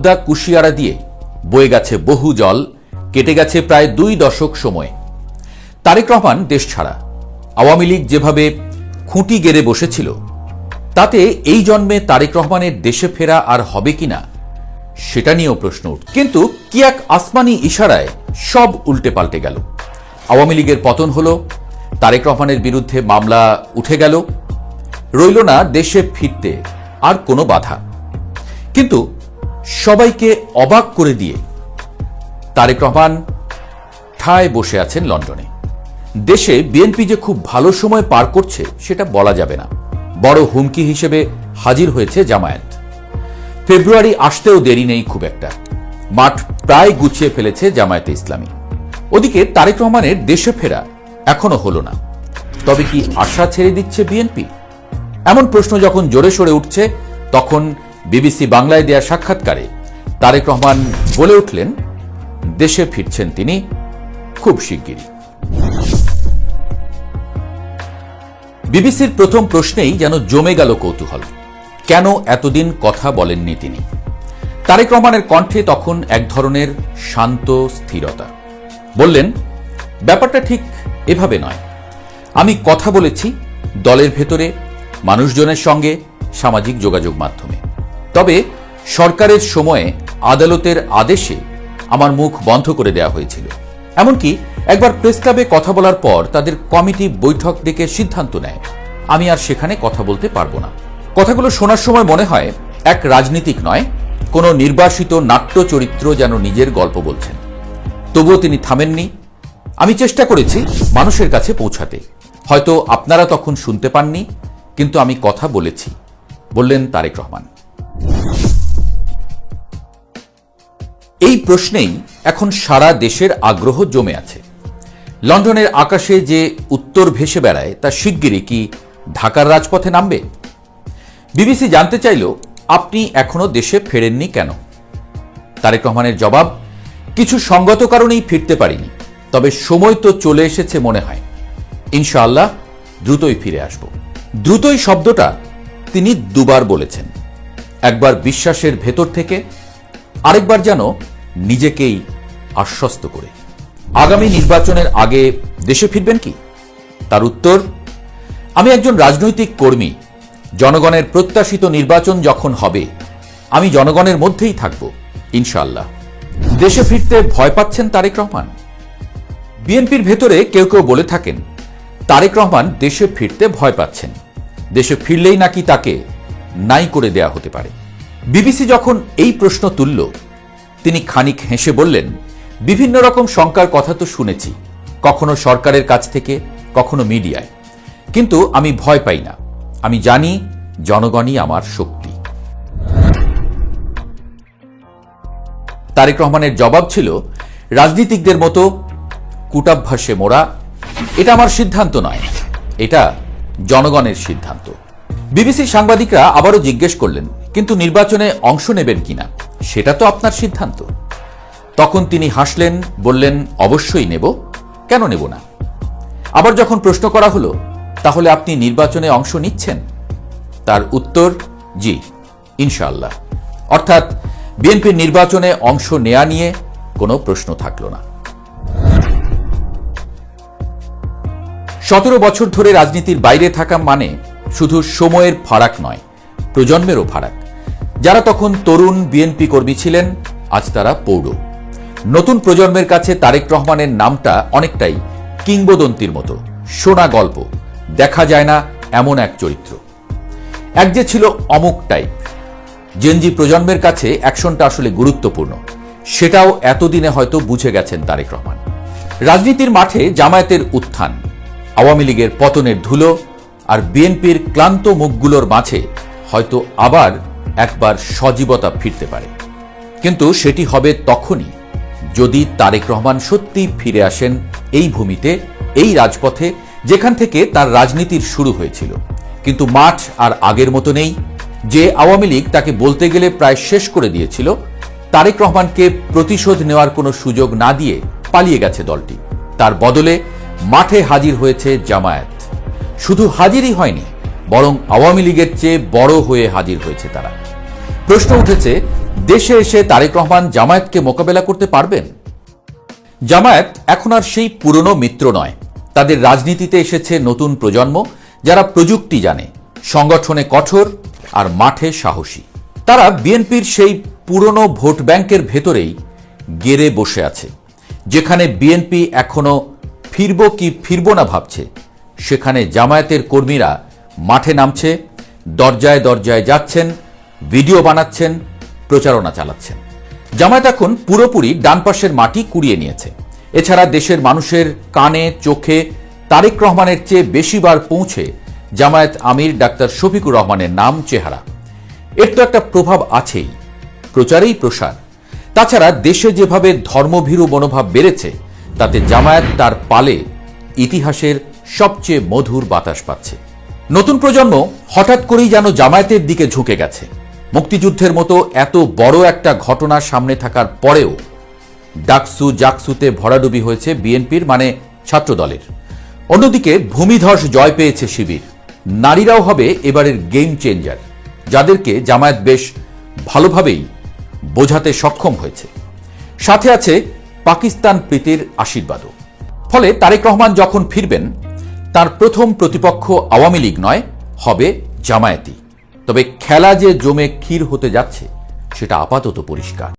দা কুশিয়ারা দিয়ে বয়ে গেছে বহু জল, কেটে গেছে প্রায় দুই দশক সময়। তারেক রহমান দেশ ছাড়া। আওয়ামী লীগ যেভাবে খুঁটি গেড়ে বসেছিল, তাতে এই জন্মে তারেক রহমানের দেশে ফেরা আর হবে কিনা সেটা নিয়েও প্রশ্ন উঠ। কিন্তু কি এক আসমানি ইশারায় সব উল্টে পাল্টে গেল। আওয়ামী লীগের পতন হল, তারেক রহমানের বিরুদ্ধে মামলা উঠে গেল, রইল না দেশে ফিরতে আর কোনো বাধা। কিন্তু সবাইকে অবাক করে দিয়ে তারেক রহমান ঠায় বসে আছেন লন্ডনে। দেশে বিএনপি যে খুব ভালো সময় পার করছে, সেটা বলা যাবে না। বড় হুমকি হিসেবে হাজির হয়েছে জামায়াত। ফেব্রুয়ারি আসতেও দেরি নেই খুব একটা। মাঠ প্রায় গুছিয়ে ফেলেছে জামায়াতে ইসলামী। ওদিকে তারেক রহমানের দেশে ফেরা এখনও হলো না। তবে কি আশা ছেড়ে দিচ্ছে বিএনপি? এমন প্রশ্ন যখন জোরে সরে উঠছে, তখন বিবিসি বাংলায় দেয়া সাক্ষাৎকারে তারেক রহমান বলে উঠলেন, দেশে ফিরছেন তিনি খুব শিগগিরই। বিবিসির প্রথম প্রশ্নেই যেন জমে গেল কৌতূহল। কেন এতদিন কথা বলেননি তিনি? তারেক রহমানের কণ্ঠে তখন এক ধরনের শান্ত স্থিরতা। বললেন, ব্যাপারটা ঠিক এভাবে নয়। আমি কথা বলেছি দলের ভেতরে, মানুষজনের সঙ্গে, সামাজিক যোগাযোগ মাধ্যমে। তবে সরকারের সময়ে আদালতের আদেশে আমার মুখ বন্ধ করে দেওয়া হয়েছিল। এমনকি একবার প্রেস ক্লাবে কথা বলার পর তাদের কমিটি বৈঠক ডেকে সিদ্ধান্ত নেয়। আমি আর সেখানে কথা বলতে পারব না। কথাগুলো শোনার সময় মনে হয় এক রাজনীতিক নয়, কোনো নির্বাসিত নাট্য চরিত্র যেন নিজের গল্প বলছেন। তবুও তিনি থামেননি। আমি চেষ্টা করেছি মানুষের কাছে পৌঁছাতে। হয়তো আপনারা তখন শুনতে পাননি, কিন্তু আমি কথা বলেছি, বললেন তারেক রহমান। এই প্রশ্নেই এখন সারা দেশের আগ্রহ জমে আছে। লন্ডনের আকাশে যে উত্তর ভেসে বেড়ায়, তা শিগগিরই কি ঢাকার রাজপথে নামবে? বিবিসি জানতে চাইল, আপনি এখনও দেশে ফেরেননি কেন? তারেক রহমানের জবাব, কিছু সঙ্গত কারণেই ফিরতে পারিনি, তবে সময় তো চলে এসেছে মনে হয়। ইনশাআল্লাহ দ্রুতই ফিরে আসব। দ্রুতই শব্দটা তিনি দুবার বলেছেন। একবার বিশ্বাসের ভেতর থেকে, আরেকবার যেন নিজেকেই আশ্বস্ত করে। আগামী নির্বাচনের আগে দেশে ফিরবেন কি? তার উত্তর, আমি একজন রাজনৈতিক কর্মী। জনগণের প্রত্যাশিত নির্বাচন যখন হবে, আমি জনগণের মধ্যেই থাকব, ইনশাআল্লাহ। দেশে ফিরতে ভয় পাচ্ছেন তারেক রহমান? বিএনপির ভেতরে কেউ কেউ বলে থাকেন, তারেক রহমান দেশে ফিরতে ভয় পাচ্ছেন। দেশে ফিরলেই নাকি তাকে নাই করে দেয়া হতে পারে। বিবিসি যখন এই প্রশ্ন তুলল তিনি খানিক হেসে বললেন, বিভিন্ন রকম শঙ্কার কথা তো শুনেছি, কখনো সরকারের কাছ থেকে, কখনো মিডিয়ায়। কিন্তু আমি ভয় পাই না। আমি জানি জনগণই আমার শক্তি। তারেক রহমানের জবাব ছিল, রাজনীতিকদের মতো কুটাভ্যাসে মোড়া, এটা আমার সিদ্ধান্ত নয়। এটা জনগণের সিদ্ধান্ত। বিবিসি সাংবাদিকরা আবারও জিজ্ঞেস করলেন, কিন্তু নির্বাচনে অংশ নেবেন কিনা? সেটা তো আপনার সিদ্ধান্ত। তখন তিনি হাসলেন, বললেন, অবশ্যই নেব। কেন নেব না? আবার যখন প্রশ্ন করা হলো, তাহলে আপনি নির্বাচনে অংশ নিচ্ছেন? তার উত্তর, জি, ইনশাআল্লাহ। অর্থাৎ, বিএনপির নির্বাচনে অংশ নেয়া নিয়ে কোনো প্রশ্ন থাকল না। সতেরো বছর ধরে রাজনীতির বাইরে থাকা মানে শুধু সময়ের ফারাক নয়, প্রজন্মেরও ফারাক। যারা তখন তরুণ বিএনপি কর্মী ছিলেন, আজ তারা পৌর। নতুন প্রজন্মের কাছে তারেক রহমানের নামটা অনেকটাই কিংবদন্তির মতো। শোনা গল্প, দেখা যায় না এমন এক চরিত্র। এক যে ছিল অমুক টাইপ। জেনজি প্রজন্মের কাছে অ্যাকশনটা আসলে গুরুত্বপূর্ণ। সেটাও এতদিনে হয়তো বুঝে গেছেন তারেক রহমান। রাজনীতির মাঠে জামায়াতের উত্থান, আওয়ামী লীগের পতনের ধুলো, আর বিএনপির ক্লান্ত মুখগুলোর মাঝে হয়তো আবার একবার সজীবতা ফিরতে পারে। কিন্তু সেটি হবে তখনই যদি তারেক রহমান সত্যি ফিরে আসেন এই ভূমিতে, এই রাজপথে, যেখান থেকে তার রাজনীতির শুরু হয়েছিল। কিন্তু মাঠ আর আগের মতো নেই। যে আওয়ামী লীগ তাকে বলতে গেলে প্রায় শেষ করে দিয়েছিল, তারেক রহমানকে প্রতিশোধ নেওয়ার কোনো সুযোগ না দিয়ে পালিয়ে গেছে দলটি। তার বদলে মাঠে হাজির হয়েছে জামায়াত। শুধু হাজিরই হয়নি বরং আওয়ামী লীগের চেয়ে বড় হয়ে হাজির হয়েছে তারা। প্রশ্ন উঠেছে, দেশে এসে তারেক রহমান জামায়াতকে মোকাবেলা করতে পারবেন? জামায়াত এখন আর সেই পুরনো মিত্র নয়। তাদের রাজনীতিতে এসেছে নতুন প্রজন্ম, যারা প্রযুক্তি জানে, সংগঠনে কঠোর আর মাঠে সাহসী। তারা বিএনপির সেই পুরনো ভোট ব্যাংকের ভেতরেই গেরে বসে আছে। যেখানে বিএনপি এখনও ফিরব কি ফিরব না ভাবছে, সেখানে জামায়াতের কর্মীরা মাঠে নামছে, দরজায় দরজায় যাচ্ছেন, ভিডিও বানাচ্ছেন, প্রচারণা চালাচ্ছেন। জামায়াত এখন পুরোপুরি ডান পাশের মাটি কুড়িয়ে নিয়েছে। এছাড়া দেশের মানুষের কানে, চোখে তারেক রহমানের চেয়ে বেশিবার পৌঁছে জামায়াত আমির ডাক্তার শফিকুর রহমানের নাম, চেহারা। এর তো একটা প্রভাব আছেই, প্রচারেই প্রসার। তাছাড়া দেশে যেভাবে ধর্মভীরু মনোভাব বেড়েছে, তাতে জামায়াত তার পালে ইতিহাসের সবচেয়ে মধুর বাতাস পাচ্ছে। নতুন প্রজন্ম হঠাৎ করেই যেন জামায়াতের দিকে ঝুঁকে গেছে। মুক্তিযুদ্ধের মতো এত বড় একটা ঘটনা সামনে থাকার পরেও ডাকসু জাকসুতে ভরাডুবি হয়েছে বিএনপির মানে ছাত্রদলের। অন্যদিকে ভূমিধস জয় পেয়েছে শিবির। নারীরাও হবে এবারের গেম চেঞ্জার যাদেরকে জামায়াত বেশ ভালোভাবেই বোঝাতে সক্ষম হয়েছে। সাথে আছে পাকিস্তান প্রীতির আশীর্বাদও। ফলে তারেক রহমান যখন ফিরবেন তার প্রথম প্রতিপক্ষ আওয়ামী লীগ নয়, হবে জামায়াতি। তবে খেলা যে জমে ক্ষীর হতে যাচ্ছে, সেটা আপাতত পরিষ্কার।